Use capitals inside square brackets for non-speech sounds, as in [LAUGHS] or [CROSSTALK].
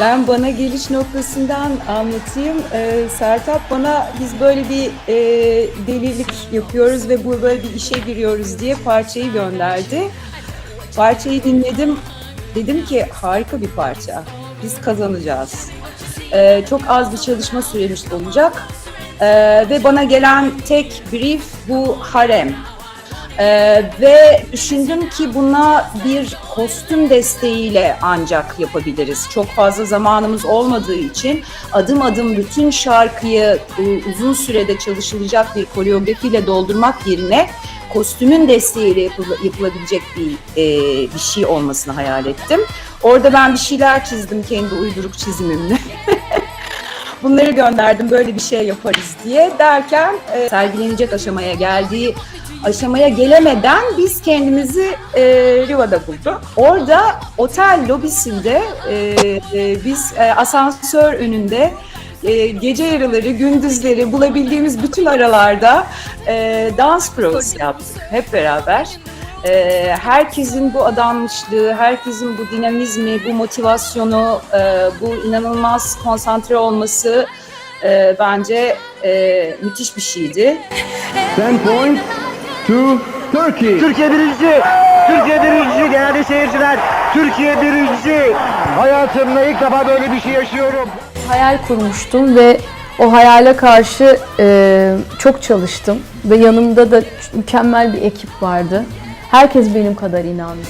Ben bana geliş noktasından anlatayım. Ee, Sertap bana biz böyle bir e, delilik yapıyoruz ve bu böyle bir işe giriyoruz diye parçayı gönderdi. Parçayı dinledim. Dedim ki harika bir parça. Biz kazanacağız. Ee, çok az bir çalışma süremiz olacak. Ee, ve bana gelen tek brief bu harem. Ee, ve düşündüm ki buna bir kostüm desteğiyle ancak yapabiliriz. Çok fazla zamanımız olmadığı için adım adım bütün şarkıyı e, uzun sürede çalışılacak bir koreografiyle doldurmak yerine kostümün desteğiyle yapıla- yapılabilecek bir, e, bir şey olmasını hayal ettim. Orada ben bir şeyler çizdim kendi uyduruk çizimimle. [LAUGHS] Bunları gönderdim böyle bir şey yaparız diye derken e, sergilenecek aşamaya geldiği aşamaya gelemeden biz kendimizi e, Riva'da bulduk. Orada otel lobisinde e, e, biz e, asansör önünde e, gece yarıları, gündüzleri bulabildiğimiz bütün aralarda e, dans provası yaptık hep beraber. E, herkesin bu adanmışlığı, herkesin bu dinamizmi, bu motivasyonu, e, bu inanılmaz konsantre olması e, bence e, müthiş bir şeydi. 10 points to Turkey. Türkiye birinci. Türkiye birinci değerli seyirciler. Türkiye birinci. Hayatımda ilk defa böyle bir şey yaşıyorum. hayal kurmuştum ve o hayale karşı e, çok çalıştım ve yanımda da mükemmel bir ekip vardı. Herkes benim kadar inandı.